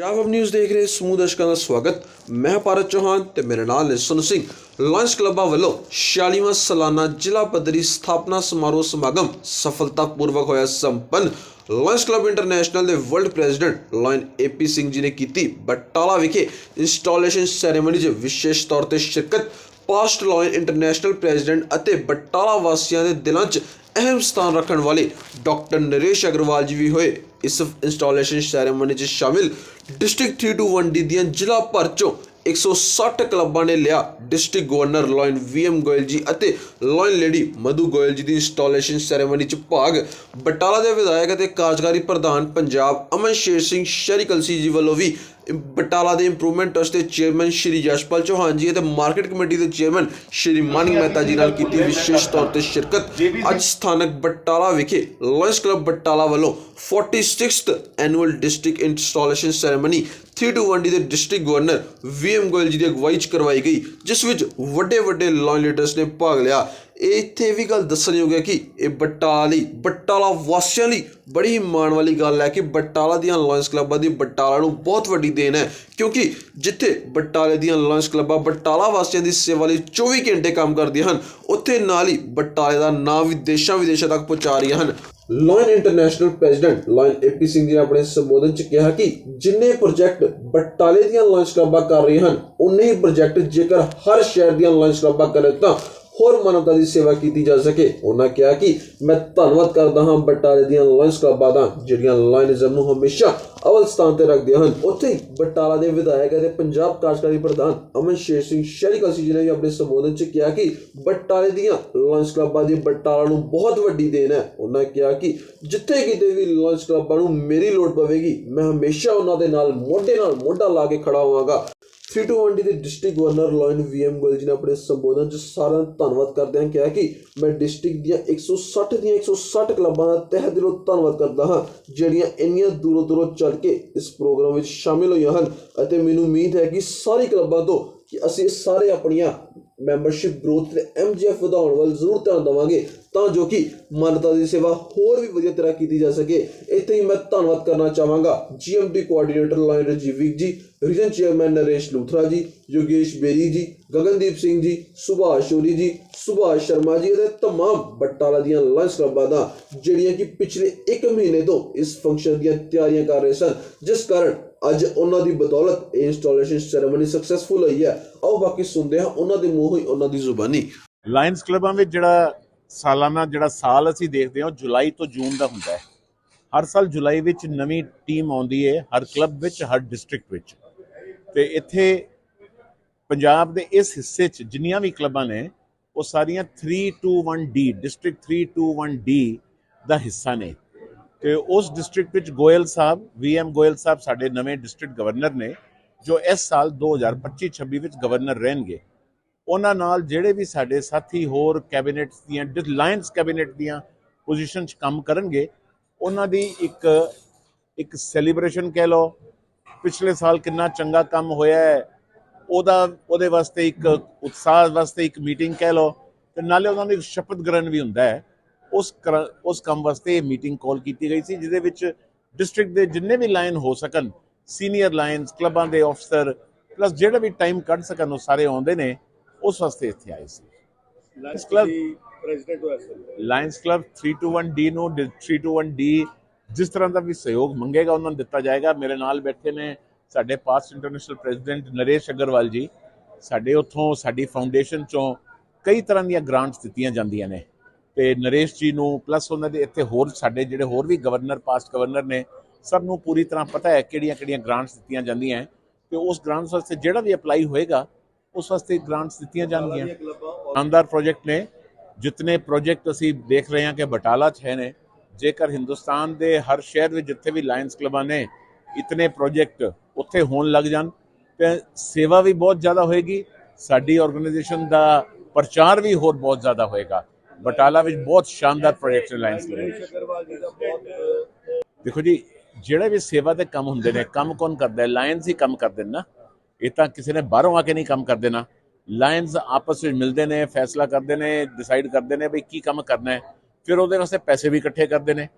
Punjab news ਦੇਖ ਰਹੇ ਸਮੂਹ ਦਰਸ਼ਕਾਂ ਦਾ ਸਵਾਗਤ। ਮੈਂ ਭਾਰਤ ਚੌਹਾਨ ਤੇ ਮੇਰੇ ਨਾਲ ਨੇ ਸਿੰਘ। ਲਾਇਨਸ ਕਲੱਬਾਂ ਵੱਲੋਂ 46ਵਾਂ ਸਾਲਾਨਾ ਜ਼ਿਲ੍ਹਾ ਪੱਧਰੀ ਸਥਾਪਨਾ ਸਮਾਰੋਹ ਸਮਾਗਮ ਸਫਲਤਾਪੂਰਵਕ ਹੋਇਆ ਸੰਪੰਨ। ਲਾਇਨਸ ਕਲੱਬ ਇੰਟਰਨੈਸ਼ਨਲ ਦੇ world president lion AP Singh ji ਨੇ ਕੀਤੀ। ਬਟਾਲਾ ਵਿਖੇ ਇੰਸਟਾਲੇਸ਼ਨ ਸੈਰੇਮਨੀ 'ਚ ਵਿਸ਼ੇਸ਼ ਤੌਰ ਤੇ ਸ਼ਿਰਕਤ। ਪਾਸਟ ਲਾਇਨ ਇੰਟਰਨੈਸ਼ਨਲ ਪ੍ਰੈਜ਼ੀਡੈਂਟ ਅਤੇ ਬਟਾਲਾ ਵਾਸੀਆਂ ਦੇ ਦਿਲਾਂ 'ਚ ਅਹਿਮ ਸਥਾਨ ਰੱਖਣ ਵਾਲੇ ਡਾਕਟਰ ਨਰੇਸ਼ ਅਗਰਵਾਲ ਜੀ ਵੀ ਹੋਏ। ਇਸ ਇੰਸਟਾਲੇਸ਼ਨ ਸੈਰੇਮਨੀ 'ਚ ਸ਼ਾਮਿਲ ਡਿਸਟ੍ਰਿਕਟ 321D ਦੀਆਂ ਜ਼ਿਲ੍ਹਾ ਭਰ 'ਚੋਂ 160 ਕਲੱਬਾਂ ਨੇ ਲਿਆ district governor lion VM Goel ji ਅਤੇ ਲਾਇਨ ਲੇਡੀ ਮਧੂ ਗੋਇਲ ਜੀ ਦੀ ਇੰਸਟਾਲੇਸ਼ਨ ਸੈਰੇਮਨੀ 'ਚ ਭਾਗ। ਬਟਾਲਾ ਦੇ ਵਿਧਾਇਕ ਅਤੇ ਕਾਰਜਕਾਰੀ ਪ੍ਰਧਾਨ ਪੰਜਾਬ ਅਮਨ ਸ਼ੇਰ ਸਿੰਘ ਸ਼ਹਿਰੀ ਕਲਸੀ ਜੀ ਵੱਲੋਂ ਵੀ ਬਟਾਲਾ ਦੇ ਇੰਪਰੂਵਮੈਂਟ ਟਰਸਟ ਦੇ ਚੇਅਰਮੈਨ ਸ਼੍ਰੀ ਯਸ਼ਪਾਲ ਚੌਹਾਨ ਜੀ ਅਤੇ ਮਾਰਕੀਟ ਕਮੇਟੀ ਦੇ ਚੇਅਰਮੈਨ ਸ਼੍ਰੀ ਮਾਨਿਕ ਮਹਿਤਾ ਜੀ ਨਾਲ ਕੀਤੀ ਵਿਸ਼ੇਸ਼ ਤੌਰ ਤੇ ਸ਼ਿਰਕਤ। ਅੱਜ ਸਥਾਨਕ ਬਟਾਲਾ ਵਿਖੇ ਲਾਇਨਸ ਕਲੱਬ ਬਟਾਲਾ ਵੱਲੋਂ 46th annual district installation ceremony 321D ਦੇ ਡਿਸਟ੍ਰਿਕਟ ਗਵਰਨਰ ਵੀਐਮ ਗੋਇਲ ਜੀ ਦੀ ਅਗਵਾਈ 'ਚ ਕਰਵਾਈ ਗਈ, ਜਿਸ ਵਿੱਚ ਵੱਡੇ ਵੱਡੇ ਲਾਇਨ ਲੀਡਰਸ ਨੇ ਭਾਗ ਲਿਆ। ਇੱਥੇ ਵੀ ਗੱਲ ਦੱਸਣਯੋਗ ਹੈ ਕਿ ਇਹ ਬਟਾਲਾ ਬਟਾਲਾ ਵਾਸੀਆਂ ਲਈ ਬੜੀ ਹੀ ਮਾਣ ਵਾਲੀ ਗੱਲ ਹੈ ਕਿ ਬਟਾਲਾ ਦੀਆਂ ਲਾਇਨਸ ਕਲੱਬਾਂ ਦੀ ਬਟਾਲਾ ਨੂੰ ਬਹੁਤ ਵੱਡੀ ਦੇਣ ਹੈ, ਕਿਉਂਕਿ ਜਿੱਥੇ ਬਟਾਲੇ ਦੀਆਂ ਲਾਇੰਸ ਕਲੱਬਾਂ ਬਟਾਲਾ ਵਾਸੀਆਂ ਦੀ ਸੇਵਾ ਲਈ 24 ਘੰਟੇ ਕੰਮ ਕਰਦੀਆਂ ਹਨ, ਉੱਥੇ ਨਾਲ ਹੀ ਬਟਾਲੇ ਦਾ ਨਾਮ ਵੀ ਦੇਸ਼ਾਂ ਵਿਦੇਸ਼ਾਂ ਤੱਕ ਪਹੁੰਚਾ ਰਹੀਆਂ ਹਨ। Lion international president lion AP Singh ji ਨੇ ਆਪਣੇ ਸੰਬੋਧਨ 'ਚ ਕਿਹਾ ਕਿ ਜਿੰਨੇ ਪ੍ਰੋਜੈਕਟ ਬਟਾਲੇ ਦੀਆਂ ਲਾਇੰਸ ਕਲੱਬਾਂ ਕਰ ਰਹੀਆਂ ਹਨ ਉਨੇ ਹੀ ਪ੍ਰੋਜੈਕਟ ਜੇਕਰ ਹਰ ਸ਼ਹਿਰ ਦੀਆਂ ਲਾਇੰਸ ਕਲੱਬਾਂ ਕਰੇ ਤਾਂ ਹੋਰ ਮਾਨਵਤਾ ਦੀ ਸੇਵਾ ਕੀਤੀ ਜਾ ਸਕੇ। ਉਹਨਾਂ ਕਿਹਾ ਕਿ ਮੈਂ ਧੰਨਵਾਦ ਕਰਦਾ ਹਾਂ ਬਟਾਲੇ ਦੀਆਂ ਲਾਇਨਸ ਕਲੱਬਾਂ ਦਾ ਜਿਹੜੀਆਂ ਲਾਇਨਿਜ਼ਮ ਨੂੰ ਹਮੇਸ਼ਾ ਅਵਲ ਸਥਾਨ ਤੇ ਰੱਖਦੀਆਂ ਹਨ। ਉੱਥੇ ਬਟਾਲਾ ਦੇ ਵਿਧਾਇਕ ਅਤੇ ਪੰਜਾਬ ਕਾਰਜਕਾਰੀ ਪ੍ਰਧਾਨ ਅਮਨ ਸ਼ੇਰ ਸਿੰਘ ਸ਼ਰੀਕਾ ਜੀ ਨੇ ਆਪਣੇ ਸੰਬੋਧਨ 'ਚ ਕਿਹਾ ਕਿ ਬਟਾਲੇ ਦੀਆਂ ਲਾਇਨਸ ਕਲੱਬਾਂ ਦੀ ਬਟਾਲਾ ਨੂੰ ਬਹੁਤ ਵੱਡੀ ਦੇਣ ਹੈ। ਉਹਨਾਂ ਕਿਹਾ ਕਿ ਜਿੱਥੇ ਕਿਤੇ ਵੀ ਲਾਇਨਸ ਕਲੱਬਾਂ ਨੂੰ ਮੇਰੀ ਲੋੜ ਪਵੇਗੀ, ਮੈਂ ਹਮੇਸ਼ਾ ਉਹਨਾਂ ਦੇ ਨਾਲ, ਮੋਢੇ ਨਾਲ ਮੋਢਾ ਲਾ ਕੇ ਖੜਾ ਹੋਵਾਂਗਾ। 321D ਦੇ district governor lion VM Goel ji ਨੇ ਆਪਣੇ ਸੰਬੋਧਨ 'ਚ ਸਾਰਿਆਂ ਦਾ ਧੰਨਵਾਦ ਕਰਦਿਆਂ ਕਿਹਾ ਕਿ ਮੈਂ ਡਿਸਟ੍ਰਿਕਟ ਦੀਆਂ 160 ਦੀਆਂ 160 ਕਲੱਬਾਂ ਦਾ ਤਹਿ ਦਿਲੋਂ ਧੰਨਵਾਦ ਕਰਦਾ ਹਾਂ, ਜਿਹੜੀਆਂ ਇੰਨੀਆਂ ਦੂਰੋਂ ਦੂਰੋਂ ਚੱਲ ਕੇ ਇਸ ਪ੍ਰੋਗਰਾਮ ਵਿੱਚ ਸ਼ਾਮਿਲ ਹੋਈਆਂ ਹਨ। ਅਤੇ ਮੈਨੂੰ ਉਮੀਦ ਹੈ ਕਿ ਸਾਰੀ ਕਲੱਬਾਂ ਤੋਂ ਕਿ ਅਸੀਂ ਸਾਰੇ ਆਪਣੀਆਂ ਮੈਂਬਰਸ਼ਿਪ ਗਰੋਥ ਤੇ ਐਮਜੀਐਫ ਵਧਾਉਣ ਵੱਲ ਜ਼ਰੂਰ ਧਿਆਨ ਦੇਵਾਂਗੇ ਤਾਂ ਜੋ ਕਿ ਮਾਨਵਤਾ ਦੀ ਸੇਵਾ ਹੋਰ ਵੀ ਵਧੀਆ ਤਰ੍ਹਾਂ ਕੀਤੀ ਜਾ ਸਕੇ ਇੱਥੇ ਹੀ ਮੈਂ ਧੰਨਵਾਦ ਕਰਨਾ ਚਾਹਾਂਗਾ ਜੀਐਮਡੀ ਕੋਆਰਡੀਨੇਟਰ ਲਾਇਨ ਰਜੀਵਿਕ ਜੀ ਰੀਜਨ ਚੇਅਰਮੈਨ ਨਰੇਸ਼ ਲੂਥਰਾ ਜੀ ਯੋਗੇਸ਼ ਬੇਰੀ ਜੀ ਗਗਨਦੀਪ ਸਿੰਘ ਜੀ ਸੁਭਾਸ਼ ਸ਼ੋਰੀ ਜੀ ਸੁਭਾਸ਼ ਸ਼ਰਮਾ ਜੀ ਅਤੇ तमाम ਬਟਾਲਾ ਦੀਆਂ ਲਾਇਨਸ ਕਲੱਬਾਂ ਦਾ ਜਿਹੜੀਆਂ ਕਿ ਪਿਛਲੇ 1 ਮਹੀਨੇ ਤੋਂ ਇਸ ਫੰਕਸ਼ਨ ਦੀਆਂ ਤਿਆਰੀਆਂ ਕਰ ਰਹੇ ਸਨ ਜਿਸ ਕਾਰਨ ਅੱਜ ਉਹਨਾਂ ਦੀ ਬਦੌਲਤ ਇੰਸਟਾਲੇਸ਼ਨ ਸੈਰੇਮਨੀ ਸਕਸੈਸਫੁਲ ਹੋਈ ਹੈ। ਆਓ ਬਾਕੀ ਸੁਣਦੇ ਹਾਂ ਉਹਨਾਂ ਦੇ ਮੂੰਹੋਂ ਹੀ ਉਹਨਾਂ ਦੀ ਜ਼ੁਬਾਨੀ। ਲਾਇਨਸ ਕਲੱਬਾਂ ਵਿੱਚ ਜਿਹੜਾ ਸਾਲਾਨਾ ਜਿਹੜਾ ਸਾਲ ਅਸੀਂ ਦੇਖਦੇ ਹਾਂ, ਉਹ ਜੁਲਾਈ ਤੋਂ ਜੂਨ ਦਾ ਹੁੰਦਾ ਹੈ। ਹਰ ਸਾਲ ਜੁਲਾਈ ਵਿੱਚ ਨਵੀਂ ਟੀਮ ਆਉਂਦੀ ਹੈ, ਹਰ ਕਲੱਬ ਵਿੱਚ, ਹਰ ਡਿਸਟ੍ਰਿਕਟ ਵਿੱਚ। ਤੇ ਇੱਥੇ ਪੰਜਾਬ ਦੇ ਇਸ ਹਿੱਸੇ 'ਚ ਜਿੰਨੀਆਂ ਵੀ ਕਲੱਬਾਂ ਨੇ, ਉਹ ਸਾਰੀਆਂ 321D ਡਿਸਟ੍ਰਿਕਟ 321D ਦਾ ਹਿੱਸਾ ਨੇ। ਤੇ ਉਸ ਡਿਸਟ੍ਰਿਕਟ ਵਿੱਚ ਗੋਇਲ ਸਾਹਿਬ ਵੀਐਮ ਗੋਇਲ ਸਾਹਿਬ ਸਾਡੇ ਨਵੇਂ ਡਿਸਟ੍ਰਿਕਟ ਗਵਰਨਰ ਨੇ, ਜੋ ਇਸ ਸਾਲ 2025-26 ਵਿੱਚ ਗਵਰਨਰ ਰਹਿਣਗੇ। ਉਹਨਾਂ ਨਾਲ ਜਿਹੜੇ ਵੀ ਸਾਡੇ ਸਾਥੀ ਹੋਰ ਕੈਬਨਿਟਸ ਦੀਆਂ ਲਾਇਨਸ ਕੈਬਨਿਟ ਦੀਆਂ ਪੋਜੀਸ਼ਨ 'ਚ ਕੰਮ ਕਰਨਗੇ, ਉਹਨਾਂ ਦੀ ਇੱਕ ਇੱਕ ਸੈਲੀਬ੍ਰੇਸ਼ਨ ਕਹਿ ਲਓ, ਪਿਛਲੇ ਸਾਲ ਕਿੰਨਾ ਚੰਗਾ ਕੰਮ ਹੋਇਆ ਹੈ, ਉਹਦਾ, ਉਹਦੇ ਵਾਸਤੇ ਇੱਕ ਉਤਸ਼ਾਹ ਵਾਸਤੇ ਇੱਕ ਮੀਟਿੰਗ ਕਹਿ ਲਓ, ਤੇ ਨਾਲੇ ਉਹਨਾਂ ਨੂੰ ਇੱਕ ਸ਼ਪਥ ਗ੍ਰਹਣ ਵੀ ਹੁੰਦਾ ਹੈ। ਉਸ ਕਰ- ਉਸ ਕੰਮ ਵਾਸਤੇ ਇਹ ਮੀਟਿੰਗ ਕਾਲ ਕੀਤੀ ਗਈ ਸੀ ਜਿਹਦੇ ਵਿੱਚ ਡਿਸਟ੍ਰਿਕਟ ਦੇ ਜਿੰਨੇ ਵੀ ਲਾਈਨ ਹੋ ਸਕਣ ਸੀਨੀਅਰ ਲਾਈਨਸ ਕਲੱਬਾਂ ਦੇ ਅਫਸਰ ਪਲੱਸ ਜਿਹੜੇ ਵੀ ਟਾਈਮ ਕੱਢ ਸਕਣ ਉਹ ਸਾਰੇ ਆਉਂਦੇ ਨੇ ਉਸ ਵਾਸਤੇ ਇੱਥੇ ਆਏ ਸੀ। ਲਾਇਨਸ ਦੀ ਪ੍ਰੈਜ਼ੀਡੈਂਟ ਹੋਇਆ ਸੀ? ਲਾਇਨਸ ਕਲੱਬ 321D ਨੂੰ 321D ਜਿਸ ਤਰ੍ਹਾਂ ਦਾ ਵੀ ਸਹਿਯੋਗ ਮੰਗੇਗਾ ਉਹਨਾਂ ਨੂੰ ਦਿੱਤਾ ਜਾਏਗਾ। ਮੇਰੇ ਨਾਲ ਬੈਠੇ ਨੇ ਸਾਡੇ past international president Naresh Agarwal ji. ਸਾਡੇ ਉੱਥੋਂ ਸਾਡੀ ਫਾਊਂਡੇਸ਼ਨ ਚੋਂ ਕਈ ਤਰ੍ਹਾਂ ਦੀਆਂ ਗ੍ਰਾਂਟਸ ਦਿੱਤੀਆਂ ਜਾਂਦੀਆਂ ਨੇ। ਤੇ ਨਰੇਸ਼ ਜੀ ਨੂੰ ਪਲੱਸ ਉਹਨਾਂ ਦੇ ਇੱਥੇ ਹੋਰ ਸਾਡੇ ਜਿਹੜੇ ਹੋਰ ਵੀ ਗਵਰਨਰ ਪਾਸਟ ਗਵਰਨਰ ਨੇ, ਸਭ ਨੂੰ ਪੂਰੀ ਤਰ੍ਹਾਂ ਪਤਾ ਹੈ ਕਿਹੜੀਆਂ ਕਿਹੜੀਆਂ ਗ੍ਰਾਂਟਸ ਦਿੱਤੀਆਂ ਜਾਂਦੀਆਂ ਹੈ। ਤੇ ਉਸ ਗ੍ਰਾਂਟਸ ਵਾਸਤੇ ਜਿਹੜਾ ਵੀ ਅਪਲਾਈ ਹੋਏਗਾ, ਉਸ ਵਾਸਤੇ ਗ੍ਰਾਂਟਸ ਦਿੱਤੀਆਂ ਜਾਣਗੀਆਂ। ਸ਼ਾਨਦਾਰ ਪ੍ਰੋਜੈਕਟ ਨੇ। ਜਿਤਨੇ ਪ੍ਰੋਜੈਕਟ ਅਸੀਂ ਦੇਖ ਰਹੇ ਹਾਂ ਕਿ ਬਟਾਲਾ 'ਚ ਹੈ ਨੇ, ਜੇਕਰ ਹਿੰਦੁਸਤਾਨ ਦੇ ਹਰ ਸ਼ਹਿਰ ਵਿੱਚ ਜਿੱਥੇ ਵੀ ਲਾਇਨਸ ਕਲੱਬਾਂ ਨੇ, ਇਤਨੇ ਪ੍ਰੋਜੈਕਟ ਉੱਥੇ ਹੋਣ ਲੱਗ ਜਾਣ। ਤੇ ਸੇਵਾ ਵੀ ਬਹੁਤ ਜ਼ਿਆਦਾ ਹੋਏਗੀ। ਸਾਡੀ ਆਰਗੇਨਾਈਜੇਸ਼ਨ ਦਾ ਪ੍ਰਚਾਰ ਵੀ ਹੋਰ ਬਹੁਤ ਜ਼ਿਆਦਾ ਹੋਏਗਾ। ਬਟਾਲਾ ਵਿੱਚ ਬਹੁਤ ਸ਼ਾਨਦਾਰ ਪ੍ਰੋਜੈਕਟ ਦਾ ਬਹੁਤ ਦੇਖੋ ਜੀ ਜਿਹੜੇ ਵੀ ਸੇਵਾ ਦੇ ਕੰਮ ਹੁੰਦੇ ਨੇ ਕੰਮ ਕੌਣ ਕਰਦਾ ਹੈ? ਲਾਇਨਸ ਹੀ ਕੰਮ ਕਰਦੇ ਨੇ ਨਾ। ਇਹ ਤਾਂ ਕਿਸੇ ਨੇ ਬਾਹਰੋਂ ਆ ਕੇ ਨਹੀਂ ਕੰਮ ਕਰਦੇ ਨਾ। ਲਾਇਨਸ ਆਪਸ ਵਿੱਚ ਮਿਲਦੇ ਨੇ ਫੈਸਲਾ ਕਰਦੇ ਨੇ ਡਿਸਾਈਡ ਕਰਦੇ ਨੇ ਵੀ ਕੀ ਕੰਮ ਕਰਨਾ ਹੈ। ਫਿਰ ਉਹਦੇ ਵਾਸਤੇ ਪੈਸੇ ਵੀ ਇਕੱਠੇ ਕਰਦੇ ਨੇ।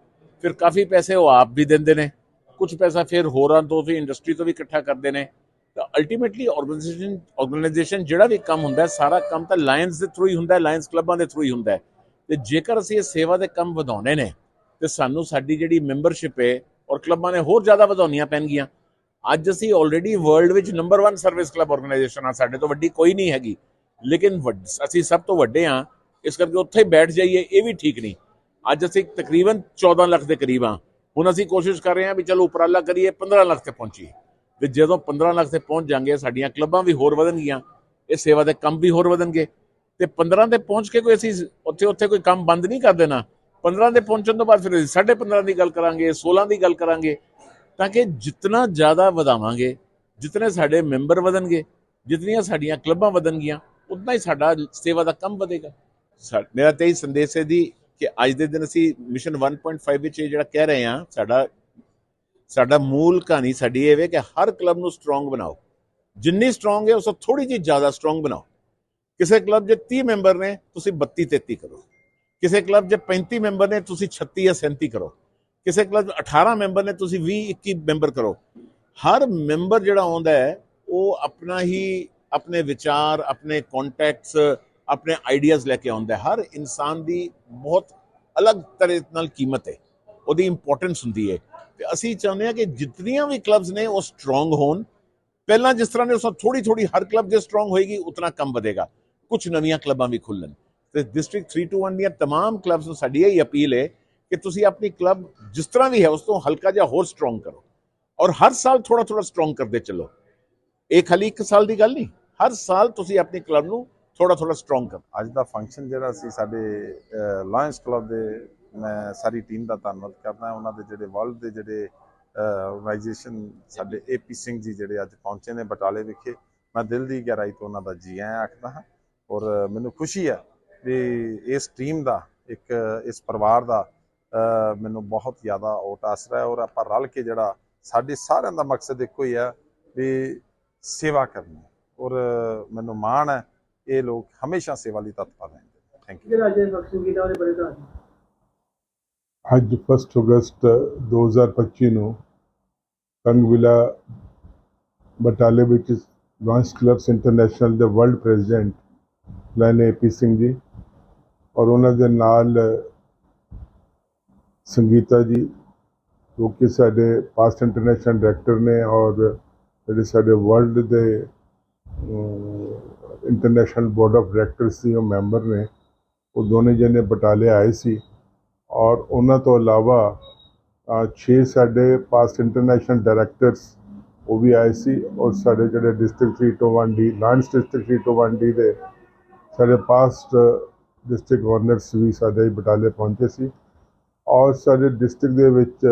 ਫਿਰ ਕਾਫੀ ਪੈਸੇ ਉਹ ਆਪ ਵੀ ਦਿੰਦੇ ਨੇ। ਕੁਝ ਪੈਸਾ ਫਿਰ ਹੋਰਾਂ ਤੋਂ ਵੀ ਇੰਡਸਟਰੀ ਤੋਂ ਵੀ ਇਕੱਠਾ ਕਰਦੇ ਨੇ। ਤਾਂ ਅਲਟੀਮੇਟਲੀ ਆਰਗੇਨਾਈਜੇਸ਼ਨ ਆਰਗੇਨਾਈਜੇਸ਼ਨ ਜਿਹੜਾ ਵੀ ਕੰਮ ਹੁੰਦਾ ਸਾਰਾ ਕੰਮ ਤਾਂ ਲਾਇਨਸ ਦੇ ਥਰੂ ਹੀ ਹੁੰਦਾ ਹੈ ਲਾਇਨਸ ਕਲੱਬਾਂ ਦੇ ਥਰੂ ਹੀ ਹੁੰਦਾ ਹੈ। ਤੇ ਜੇਕਰ ਅਸੀਂ ਇਹ ਸੇਵਾ ਦੇ ਕੰਮ ਵਧਾਉਣੇ ਨੇ, ਤੇ ਸਾਨੂੰ ਸਾਡੀ ਜਿਹੜੀ ਮੈਂਬਰਸ਼ਿਪ ਹੈ, ਔਰ ਕਲੱਬਾਂ ਨੇ ਹੋਰ ਜ਼ਿਆਦਾ ਵਧਾਉਣੀਆਂ ਪੈਣਗੀਆਂ। ਅੱਜ ਅਸੀਂ ਆਲਰੇਡੀ ਵਰਲਡ ਵਿੱਚ ਨੰਬਰ 1 ਸਰਵਿਸ ਕਲੱਬ ਆਰਗੇਨਾਈਜੇਸ਼ਨ ਆ ਸਾਡੇ ਤੋਂ ਵੱਡੀ ਕੋਈ ਨਹੀਂ ਹੈਗੀ। ਲੇਕਿਨ ਵੱਡ- ਅਸੀਂ ਸਭ ਤੋਂ ਵੱਡੇ ਆ ਇਸ ਕਰਕੇ ਉੱਥੇ ਹੀ ਬੈਠ ਜਾਈਏ, ਇਹ ਵੀ ਠੀਕ ਨਹੀਂ। ਅੱਜ ਅਸੀਂ ਤਕਰੀਬਨ 14 ਲੱਖ ਦੇ ਕਰੀਬ ਆ ਹੁਣ ਅਸੀਂ ਕੋਸ਼ਿਸ਼ ਕਰ ਰਹੇ ਹਾਂ ਵੀ ਚਲੋ ਉਪਰਾਲਾ ਕਰੀਏ 15 ਲੱਖ ਤੇ ਪਹੁੰਚੀਏ। ਤੇ ਜਦੋਂ 15 ਲੱਖ ਤੇ ਪਹੁੰਚ ਜਾਾਂਗੇ ਸਾਡੀਆਂ ਕਲੱਬਾਂ ਵੀ ਹੋਰ ਵਧਣਗੀਆਂ, ਇਹ ਸੇਵਾ ਦੇ ਕੰਮ ਵੀ ਹੋਰ ਵਧਣਗੇ। ਤੇ 15 ਤੇ ਪਹੁੰਚ ਕੇ ਕੋਈ ਅਸੀਂ ਉੱਥੇ ਉੱਥੇ ਕੋਈ ਕੰਮ ਬੰਦ ਨਹੀਂ ਕਰ ਦੇਣਾ। 15 ਦੇ ਪਹੁੰਚਣ ਤੋਂ ਬਾਅਦ ਫਿਰ ਅਸੀਂ ਸਾਢੇ 15 ਦੀ ਗੱਲ ਕਰਾਂਗੇ 16 ਦੀ ਗੱਲ ਕਰਾਂਗੇ। ਤਾਂ ਕਿ ਜਿੰਨਾ ਜ਼ਿਆਦਾ ਵਧਾਵਾਂਗੇ, ਜਿਤਨੇ ਸਾਡੇ ਮੈਂਬਰ ਵਧਣਗੇ, ਜਿਤਨੀਆਂ ਸਾਡੀਆਂ ਕਲੱਬਾਂ ਵਧਣਗੀਆਂ, ਉਤਨਾ ਹੀ ਸਾਡਾ ਸੇਵਾ ਦਾ ਕੰਮ ਵਧੇਗਾ। ਸਾ- ਮੇਰਾ ਤੇ ਹੀ ਸੰਦੇਸ਼ ਹੈ ਜੀ ਕਿ ਅੱਜ ਦੇ ਦਿਨ ਅਸੀਂ ਮਿਸ਼ਨ 1.5 ਵਿੱਚ ਇਹ ਜਿਹੜਾ ਕਹਿ ਰਹੇ ਹਾਂ, ਸਾਡਾ ਸਾਡਾ ਮੂਲ ਕਹਾਣੀ ਸਾਡੀ ਇਹ ਵੇ ਕਿ ਹਰ ਕਲੱਬ ਨੂੰ ਸਟਰੋਂਗ ਬਣਾਓ। ਜਿੰਨੀ ਸਟਰੋਂਗ ਹੈ, ਉਸ ਤੋਂ ਥੋੜੀ ਜਿਹੀ ਜ਼ਿਆਦਾ ਸਟਰੋਂਗ ਬਣਾਓ। ਕਿਸੇ ਕਲੱਬ 'ਚ 30 ਮੈਂਬਰ ਨੇ, ਤੁਸੀਂ 32 33 ਕਰੋ। ਕਿਸੇ ਕਲੱਬ 'ਚ 35 ਮੈਂਬਰ ਨੇ, ਤੁਸੀਂ 36 ਜਾਂ 37 ਕਰੋ। ਕਿਸੇ ਕਲੱਬ 'ਚ 18 ਮੈਂਬਰ ਨੇ, ਤੁਸੀਂ 20 21 ਮੈਂਬਰ ਕਰੋ। ਹਰ ਮੈਂਬਰ ਜਿਹੜਾ ਆਉਂਦਾ ਹੈ, ਉਹ ਆਪਣਾ ਹੀ ਆਪਣੇ ਵਿਚਾਰ, ਆਪਣੇ ਕੰਟੈਕਟਸ ਆਪਣੇ ਆਈਡੀਆਜ਼ ਲੈ ਕੇ ਆਉਂਦਾ ਹਰ ਇਨਸਾਨ ਦੀ ਬਹੁਤ ਅਲੱਗ ਤਰ੍ਹਾਂ ਨਾਲ ਕੀਮਤ ਹੈ। ਉਹਦੀ ਇੰਪੋਰਟੈਂਸ ਹੁੰਦੀ ਹੈ। ਤੇ ਅਸੀਂ ਚਾਹੁੰਦੇ ਹਾਂ ਕਿ ਜਿਤਨੀਆਂ ਵੀ ਕਲੱਬਸ ਨੇ ਉਹ ਸਟਰੋਂਗ ਹੋਣ। ਪਹਿਲਾਂ ਜਿਸ ਤਰ੍ਹਾਂ ਨੇ ਉਸ ਥੋੜੀ ਥੋੜੀ ਹਰ ਕਲੱਬ ਜੇ ਸਟਰੋਂਗ ਹੋਏਗੀ, ਉਤਨਾ ਕੰਮ ਵਧੇਗਾ। ਕੁਝ ਨਵੀਆਂ ਕਲੱਬਾਂ ਵੀ ਖੁੱਲਣ ਤੇ ਡਿਸਟ੍ਰਿਕਟ 321 ਦੀਆਂ ਤਮਾਮ ਕਲੱਬਸ ਨੂੰ ਸਾਡੀ ਇਹ ਅਪੀਲ ਹੈ ਕਿ ਤੁਸੀਂ ਆਪਣੀ ਕਲੱਬ ਜਿਸ ਤਰ੍ਹਾਂ ਵੀ ਹੈ, ਉਸ ਤੋਂ ਹਲਕਾ ਜਿਹਾ ਹੋਰ ਸਟਰੋਂਗ ਕਰੋ। ਔਰ ਹਰ ਸਾਲ ਥੋੜਾ ਥੋੜਾ ਸਟਰੋਂਗ ਕਰਦੇ ਚੱਲੋ। ਇਹ ਖਾਲੀ ਇੱਕ ਸਾਲ ਦੀ ਗੱਲ ਨਹੀਂ। ਹਰ ਸਾਲ ਤੁਸੀਂ ਆਪਣੀ ਕਲੱਬ ਨੂੰ ਥੋੜਾ ਥੋੜਾ ਸਟਰੋਂਗ ਕਰੋ। ਅੱਜ ਦਾ ਫੰਕਸ਼ਨ ਜਿਹੜਾ ਸੀ ਸਾਡੇ ਲਾਇੰਸ ਕਲੱਬ ਦੇ ਮੈਂ ਸਾਰੀ ਟੀਮ ਦਾ ਧੰਨਵਾਦ ਕਰਦਾ ਉਹਨਾਂ ਦੇ ਜਿਹੜੇ ਵਰਲਡ ਦੇ ਜਿਹੜੇ ਆਰਗੇਨਾਈਜੇਸ਼ਨ ਸਾਡੇ ਏਪੀ ਸਿੰਘ ਜੀ ਜਿਹੜੇ ਅੱਜ ਪਹੁੰਚੇ ਨੇ ਬਟਾਲੇ ਵਿਖੇ, ਮੈਂ ਦਿਲ ਦੀ ਗਹਿਰਾਈ ਤੋਂ ਉਹਨਾਂ ਦਾ ਜੀ ਆਇਆਂ ਆਖਦਾ ਹਾਂ। ਔਰ ਮੈਨੂੰ ਖੁਸ਼ੀ ਹੈ ਵੀ ਇਸ ਟੀਮ ਦਾ, ਇੱਕ, ਇਸ ਪਰਿਵਾਰ ਦਾ ਮੈਨੂੰ ਬਹੁਤ ਜ਼ਿਆਦਾ ਓਟ ਆਸਰਾ ਹੈ। ਔਰ ਆਪਾਂ ਰਲ ਕੇ ਜਿਹੜਾ ਸਾਡੇ ਸਾਰਿਆਂ ਦਾ ਮਕਸਦ ਇੱਕੋ ਹੀ ਹੈ ਵੀ ਸੇਵਾ ਕਰਨੀ ਔਰ ਮੈਨੂੰ ਮਾਣ ਹੈ, ਇਹ ਲੋਕ ਹਮੇਸ਼ਾ ਸੇਵਾ ਲਈ ਤਤਪਰ ਰਹਿੰਦੇ ਥੈਂਕ ਯੂ ਜਿਹੜਾ ਅੱਜ ਬਖਸ਼ੂ ਕੀਤਾ ਉਹਦੇ ਬਾਰੇ ਦੱਸ ਅੱਜ 1 ਅਗਸਤ 2025 ਨੂੰ ਕੰਗਵਿਲਾ ਬਟਾਲੇ ਵਿੱਚ ਲਾਂਸ ਕਲੱਬਸ ਇੰਟਰਨੈਸ਼ਨਲ ਦੇ world president lion AP Singh ji ਔਰ ਉਹਨਾਂ ਦੇ ਨਾਲ ਸੰਗੀਤਾ ਜੀ, ਜੋ ਕਿ ਸਾਡੇ ਪਾਸਟ ਇੰਟਰਨੈਸ਼ਨਲ ਡਾਇਰੈਕਟਰ ਨੇ ਔਰ ਜਿਹੜੇ ਸਾਡੇ ਵਰਲਡ ਦੇ ਇੰਟਰਨੈਸ਼ਨਲ ਬੋਰਡ ਆਫ ਡਾਇਰੈਕਟਰਸ ਸੀ, ਉਹ ਮੈਂਬਰ ਨੇ, ਉਹ ਦੋਨੇ ਜਣੇ ਬਟਾਲੇ ਆਏ ਸੀ। ਔਰ ਉਹਨਾਂ ਤੋਂ ਇਲਾਵਾ 6 ਸਾਡੇ ਪਾਸਟ ਇੰਟਰਨੈਸ਼ਨਲ ਡਾਇਰੈਕਟਰਸ ਉਹ ਵੀ ਆਏ ਸੀ ਔਰ ਸਾਡੇ ਜਿਹੜੇ district 321 D Lions district 321 D ਦੇ ਸਾਡੇ ਪਾਸਟ ਡਿਸਟ੍ਰਿਕਟ ਗਵਰਨਰਸ ਵੀ ਸਾਡੇ ਬਟਾਲੇ ਪਹੁੰਚੇ ਸੀ। ਔਰ ਸਾਡੇ ਡਿਸਟ੍ਰਿਕਟ ਦੇ ਵਿੱਚ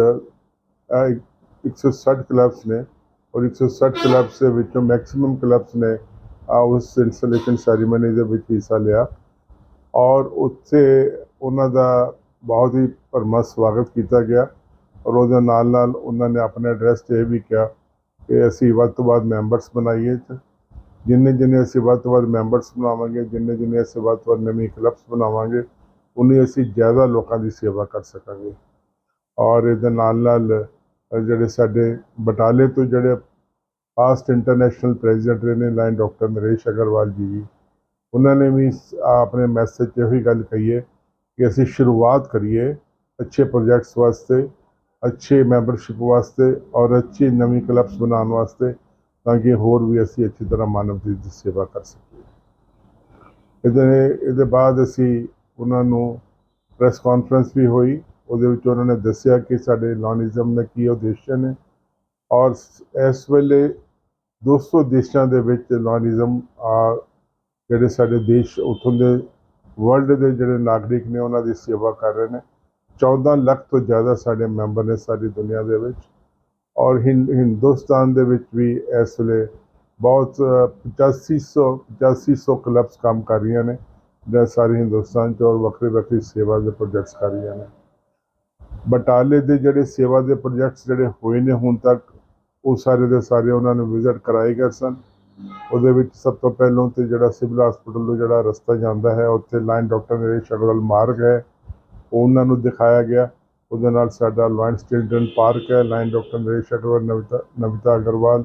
ਅਹ, 160 ਕਲੱਬਸ ਨੇ ਔਰ 160 ਕਲੱਬਸ ਦੇ ਵਿੱਚੋਂ ਮੈਕਸਿਮਮ ਕਲੱਬਸ ਨੇ ਉਸ ਇੰਸਟਾਲੇਸ਼ਨ ਸੈਰੀਮਨੀ ਦੇ ਵਿੱਚ ਹਿੱਸਾ ਲਿਆ। ਔਰ ਉੱਥੇ ਉਹਨਾਂ ਦਾ ਬਹੁਤ ਹੀ ਭਰਮਾ ਸਵਾਗਤ ਕੀਤਾ ਗਿਆ ਔਰ ਉਹਦੇ ਨਾਲ ਨਾਲ ਉਹਨਾਂ ਨੇ ਆਪਣੇ ਐਡਰੈਸ 'ਤੇ ਇਹ ਵੀ ਕਿਹਾ ਕਿ ਅਸੀਂ ਵੱਧ ਤੋਂ ਵੱਧ ਮੈਂਬਰਸ ਬਣਾਈਏ ਤੇ ਜਿੰਨੇ ਜਿੰਨੇ ਅਸੀਂ ਵੱਧ ਤੋਂ ਵੱਧ ਮੈਂਬਰਸ ਬਣਾਵਾਂਗੇ, ਜਿੰਨੇ ਜਿੰਨੇ ਅਸੀਂ ਵੱਧ ਤੋਂ ਵੱਧ ਨਵੀਂ ਕਲੱਬਸ ਬਣਾਵਾਂਗੇ, ਉਨੀ ਅਸੀਂ ਜ਼ਿਆਦਾ ਲੋਕਾਂ ਦੀ ਸੇਵਾ ਕਰ ਸਕਾਂਗੇ। ਔਰ ਇਹਦੇ ਨਾਲ ਨਾਲ ਜਿਹੜੇ ਸਾਡੇ ਬਟਾਲੇ ਤੋਂ ਜਿਹੜੇ ਪਾਸਟ ਇੰਟਰਨੈਸ਼ਨਲ ਪ੍ਰੈਜ਼ੀਡੈਂਟ ਰਹੇ ਨੇ ਲਾਈਨ ਡਾਕਟਰ ਨਰੇਸ਼ ਅਗਰਵਾਲ ਜੀ ਵੀ, ਉਹਨਾਂ ਨੇ ਵੀ ਆਪਣੇ ਮੈਸੇਜ 'ਚ ਇਹੀ ਗੱਲ ਕਹੀ ਹੈ ਕਿ ਅਸੀਂ ਸ਼ੁਰੂਆਤ ਕਰੀਏ ਅੱਛੇ ਪ੍ਰੋਜੈਕਟਸ ਵਾਸਤੇ, ਅੱਛੇ ਮੈਂਬਰਸ਼ਿਪ ਵਾਸਤੇ ਔਰ ਅੱਛੀ ਨਵੀਂ ਕਲੱਬਸ ਬਣਾਉਣ ਵਾਸਤੇ ਤਾਂ ਕਿ ਹੋਰ ਵੀ ਅਸੀਂ ਅੱਛੀ ਤਰ੍ਹਾਂ ਮਾਨਵ ਦੀ ਦੀ ਸੇਵਾ ਕਰ ਸਕੀਏ। ਇਹਦੇ ਇਹਦੇ ਬਾਅਦ ਅਸੀਂ ਉਹਨਾਂ ਨੂੰ ਪ੍ਰੈਸ ਕਾਨਫਰੰਸ ਵੀ ਹੋਈ, ਉਹਦੇ ਵਿੱਚ ਉਹਨਾਂ ਨੇ ਦੱਸਿਆ ਕਿ ਸਾਡੇ ਲੌਨਿਜ਼ਮ ਦਾ ਕੀ ਉਦੇਸ਼ ਨੇ ਔਰ ਇਸ ਵੇਲੇ 200 ਦੇਸ਼ਾਂ ਦੇ ਵਿੱਚ ਲੌਨਿਜ਼ਮ ਆ ਜਿਹੜੇ ਸਾਡੇ ਦੇਸ਼ ਉੱਥੋਂ ਦੇ ਵਰਲਡ ਦੇ ਜਿਹੜੇ ਨਾਗਰਿਕ ਨੇ ਉਹਨਾਂ ਦੀ ਸੇਵਾ ਕਰ ਰਹੇ ਨੇ। 14 ਲੱਖ ਤੋਂ ਜ਼ਿਆਦਾ ਸਾਡੇ ਮੈਂਬਰ ਨੇ ਸਾਰੀ ਦੁਨੀਆ ਦੇ ਵਿੱਚ। ਔਰ ਹਿੰ- ਹਿੰਦੁਸਤਾਨ ਦੇ ਵਿੱਚ ਵੀ ਇਸ ਵੇਲੇ ਬਹੁਤ ਅ, 8500 8500 ਕਲੱਬਸ ਕੰਮ ਕਰ ਰਹੀਆਂ ਨੇ ਜਿਹੜਾ ਸਾਰੇ ਹਿੰਦੁਸਤਾਨ 'ਚ ਔਰ ਵੱਖਰੇ ਵੱਖਰੀ ਸੇਵਾ ਦੇ ਪ੍ਰੋਜੈਕਟਸ ਕਰ ਰਹੀਆਂ ਨੇ। ਬਟਾਲੇ ਦੇ ਜਿਹੜੇ ਸੇਵਾ ਦੇ ਪ੍ਰੋਜੈਕਟਸ ਜਿਹੜੇ ਹੋਏ ਨੇ ਹੁਣ ਤੱਕ ਉਹ ਸਾਰੇ ਦੇ ਸਾਰੇ ਉਹਨਾਂ ਨੂੰ ਵਿਜ਼ਿਟ ਕਰਾਏ ਗਏ ਸਨ। ਉਹਦੇ ਵਿੱਚ ਸਭ ਤੋਂ ਪਹਿਲਾਂ ਤੇ ਜਿਹੜਾ ਸਿਵਲ ਹਸਪੀਟਲ ਤੋਂ ਜਿਹੜਾ ਰਸਤਾ ਜਾਂਦਾ ਹੈ, ਉੱਥੇ ਲਾਈਨ ਡਾਕਟਰ ਨਰੇਸ਼ ਅਗਰਵਾਲ ਮਾਰਗ ਹੈ। ਉਹ ਉਹਨਾਂ ਨੂੰ ਦਿਖਾਇਆ ਗਿਆ। ਉਹਦੇ ਨਾਲ ਸਾਡਾ ਲਾਇਨਸ ਚਿਲਡਰਨ ਪਾਰਕ ਹੈ। Lion doctor Naresh Agarwal, Navita Navita Agarwal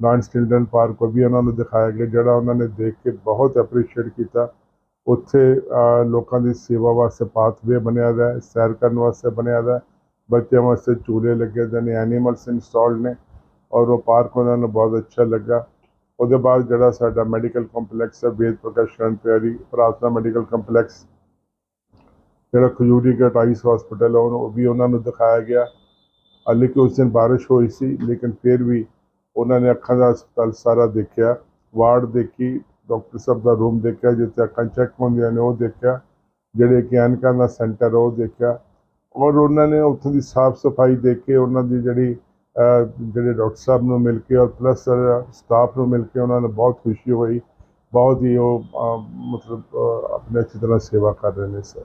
Lions children park ਉਹ ਵੀ ਉਹਨਾਂ ਨੂੰ ਦਿਖਾਇਆ ਗਿਆ, ਜਿਹੜਾ ਉਹਨਾਂ ਨੇ ਦੇਖ ਕੇ ਬਹੁਤ ਐਪਰੀਸ਼ੀਏਟ ਕੀਤਾ। ਉੱਥੇ ਲੋਕਾਂ ਦੀ ਸੇਵਾ ਵਾਸਤੇ ਪਾਥਵੇ ਬਣਿਆ ਦਾ ਹੈ, ਸੈਰ ਕਰਨ ਵਾਸਤੇ ਬਣਿਆ ਦਾ ਹੈ। ਬੱਚਿਆਂ ਵਾਸਤੇ ਝੂਲੇ ਲੱਗੇ ਦੇ ਨੇ ਐਨੀਮਲਸ ਇੰਸਟਾਲਡ ਨੇ। ਔਰ ਉਹ ਪਾਰਕ ਉਹਨਾਂ ਨੂੰ ਬਹੁਤ ਅੱਛਾ ਲੱਗਾ। ਉਹਦੇ ਬਾਅਦ ਜਿਹੜਾ ਸਾਡਾ ਮੈਡੀਕਲ ਕੰਪਲੈਕਸ ਹੈ, ਵੇਦ ਪ੍ਰਕਾਸ਼ ਸ਼ਰਨ ਪਿਆਰੀ ਪ੍ਰਾਰਥਨਾ ਮੈਡੀਕਲ ਕੰਪਲੈਕਸ, ਜਿਹੜਾ ਖਜੂਰੀ ਘਾਟ ਆਈਸ ਹਸਪੀਟਲ ਹੈ ਉਹ ਵੀ ਉਹਨਾਂ ਨੂੰ ਦਿਖਾਇਆ ਗਿਆ। ਹਾਲੇ ਕਿ ਉਸ ਦਿਨ ਬਾਰਿਸ਼ ਹੋਈ ਸੀ, ਲੇਕਿਨ ਫਿਰ ਵੀ ਉਹਨਾਂ ਨੇ ਅੱਖਾਂ ਦਾ ਹਸਪਤਾਲ ਸਾਰਾ ਦੇਖਿਆ, ਵਾਰਡ ਦੇਖੀ, ਡਾਕਟਰ ਸਾਹਿਬ ਦਾ ਰੂਮ ਦੇਖਿਆ, ਜਿੱਥੇ ਅੱਖਾਂ ਚੈੱਕ ਹੁੰਦੀਆਂ ਨੇ, ਉਹ ਦੇਖਿਆ, ਜਿਹੜੇ ਕਿ ਐਨਕਾਂ ਦਾ ਸੈਂਟਰ ਉਹ ਦੇਖਿਆ। ਔਰ ਉਹਨਾਂ ਨੇ ਉੱਥੋਂ ਦੀ ਸਾਫ਼ ਸਫ਼ਾਈ ਦੇਖ ਕੇ ਉਹਨਾਂ ਦੀ ਜਿਹੜੀ ਜਿਹੜੇ ਡਾਕਟਰ ਸਾਹਿਬ ਨੂੰ ਮਿਲ ਕੇ ਔਰ ਪਲੱਸ ਸਟਾਫ ਨੂੰ ਮਿਲ ਕੇ ਉਹਨਾਂ ਨੂੰ ਬਹੁਤ ਖੁਸ਼ੀ ਹੋਈ। ਬਹੁਤ ਹੀ ਉਹ ਮਤਲਬ ਅਹ, ਆਪਣੇ ਅੱਛੀ ਤਰ੍ਹਾਂ ਸੇਵਾ ਕਰ ਰਹੇ ਨੇ ਸਰ।